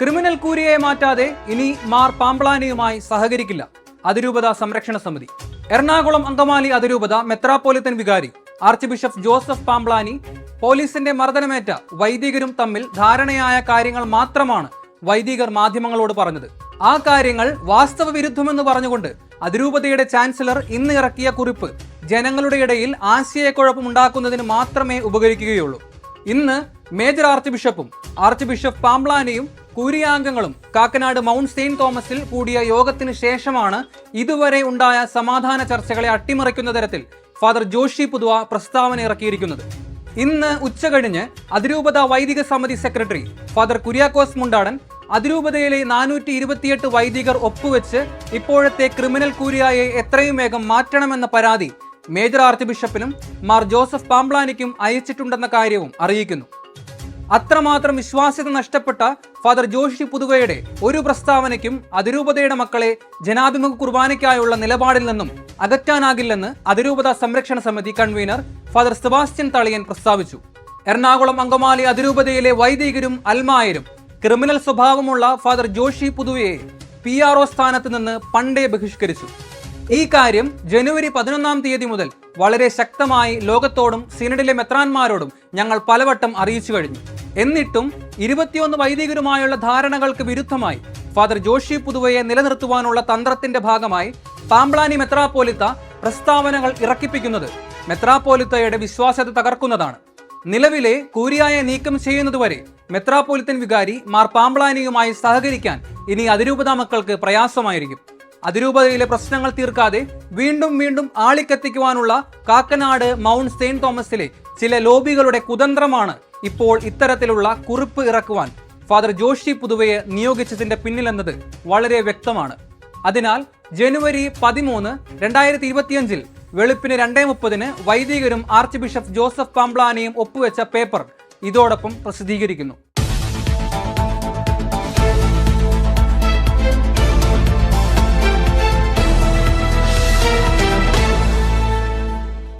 Criminal കൂരിയെ മാറ്റാതെ ഇനി മാർ പാമ്പ്ലാനിയുമായി സഹകരിക്കില്ല. അതിരൂപത സംരക്ഷണ സമിതി. എറണാകുളം അങ്കമാലി അതിരൂപത മെത്രാപ്പോലിത്തൻ വികാരി ആർച്ച് ബിഷപ്പ് ജോസഫ് പാമ്പ്ലാനി പോലീസിന്റെ മർദ്ദനമേറ്റ വൈദികരും തമ്മിൽ ധാരണയായ കാര്യങ്ങൾ മാത്രമാണ് വൈദികർ മാധ്യമങ്ങളോട് പറഞ്ഞത്. ആ കാര്യങ്ങൾ വാസ്തവ വിരുദ്ധമെന്ന് പറഞ്ഞുകൊണ്ട് അതിരൂപതയുടെ ചാൻസലർ ഇന്ന് ഇറക്കിയ കുറിപ്പ് ജനങ്ങളുടെ ഇടയിൽ ആശയക്കുഴപ്പമുണ്ടാക്കുന്നതിന് മാത്രമേ ഉപകരിക്കുകയുള്ളൂ. ഇന്ന് മേജർ ആർച്ച് ബിഷപ്പും ആർച്ച് ബിഷപ്പ് പാംബ്ലാനിയും കൂരിയാംഗങ്ങളും കാക്കനാട് മൗണ്ട് സെയിന്റ് തോമസിൽ കൂടിയ യോഗത്തിന് ശേഷമാണ് ഇതുവരെ ഉണ്ടായ സമാധാന ചർച്ചകളെ അട്ടിമറിക്കുന്ന തരത്തിൽ ഫാദർ ജോഷി പുതുവ പ്രസ്താവന ഇറക്കിയിരിക്കുന്നത്. ഇന്ന് ഉച്ചകഴിഞ്ഞ് അതിരൂപത വൈദിക സമിതി സെക്രട്ടറി ഫാദർ കുര്യാക്കോസ് മുണ്ടാടൻ അതിരൂപതയിലെ നാനൂറ്റി ഇരുപത്തിയെട്ട് വൈദികർ ഒപ്പുവെച്ച് ഇപ്പോഴത്തെ ക്രിമിനൽ കൂരിയായെ എത്രയും വേഗം മാറ്റണമെന്ന പരാതി മേജർ ആർച്ച് ബിഷപ്പിനും മാർ ജോസഫ് പാംബ്ലാനിക്കും അയച്ചിട്ടുണ്ടെന്ന കാര്യവും അറിയിക്കുന്നു. അത്രമാത്രം വിശ്വാസ്യത നഷ്ടപ്പെട്ട ഫാദർ ജോഷി പുതുവയുടെ ഒരു പ്രസ്താവനയ്ക്കും അതിരൂപതയുടെ മക്കളെ ജനാഭിമുഖ കുർബാനയ്ക്കായുള്ള നിലപാടിൽ നിന്നും അകറ്റാനാകില്ലെന്ന് അതിരൂപത സംരക്ഷണ സമിതി കൺവീനർ ഫാദർ സെബാസ്റ്റ്യൻ തളിയൻ പ്രസ്താവിച്ചു. എറണാകുളം അങ്കമാലി അതിരൂപതയിലെ വൈദികരും അൽമായരും ക്രിമിനൽ സ്വഭാവമുള്ള ഫാദർ ജോഷി പുതുവയെ പി ആർ ഒ സ്ഥാനത്ത് നിന്ന് പണ്ടേ ബഹിഷ്കരിച്ചു. ഈ കാര്യം ജനുവരി പതിനൊന്നാം തീയതി മുതൽ വളരെ ശക്തമായി ലോകത്തോടും സിനഡിലെ മെത്രാന്മാരോടും ഞങ്ങൾ പലവട്ടം അറിയിച്ചു കഴിഞ്ഞു. എന്നിട്ടും ഇരുപത്തിയൊന്ന് വൈദികരുമായുള്ള ധാരണകൾക്ക് വിരുദ്ധമായി ഫാദർ ജോഷി പുതുവയെ നിലനിർത്തുവാനുള്ള തന്ത്രത്തിന്റെ ഭാഗമായി പാംബ്ലാനി മെത്രാപ്പോലിത്ത പ്രസ്താവനകൾ ഇറക്കിപ്പിക്കുന്നത് മെത്രാപ്പോലിത്തയുടെ വിശ്വാസ്യത തകർക്കുന്നതാണ്. നിലവിലെ കൂരിയായെ നീക്കം ചെയ്യുന്നതുവരെ മെത്രാപ്പോലിത്തൻ വികാരി മാർ പാംബ്ലാനിയുമായി സഹകരിക്കാൻ ഇനി അതിരൂപത മക്കൾക്ക് പ്രയാസമായിരിക്കും. അതിരൂപതയിലെ പ്രശ്നങ്ങൾ തീർക്കാതെ വീണ്ടും വീണ്ടും ആളിക്കത്തിക്കുവാനുള്ള കാക്കനാട് മൗണ്ട് സെയിന്റ് തോമസിലെ ചില ലോബികളുടെ കുതന്ത്രമാണ് ഇപ്പോൾ ഇത്തരത്തിലുള്ള കുറിപ്പ് ഇറക്കുവാൻ ഫാദർ ജോഷി പുതുവയെ നിയോഗിച്ചതിന്റെ പിന്നിലെന്നത് വളരെ വ്യക്തമാണ്. അതിനാൽ ജനുവരി പതിമൂന്ന് രണ്ടായിരത്തി ഇരുപത്തിയഞ്ചിൽ വെളുപ്പിന് രണ്ടേ മുപ്പതിന് വൈദികരും ആർച്ച് ബിഷപ്പ് ജോസഫ് പാംബ്ലാനിയും ഒപ്പുവെച്ച പേപ്പർ ഇതോടൊപ്പം പ്രസിദ്ധീകരിക്കുന്നു.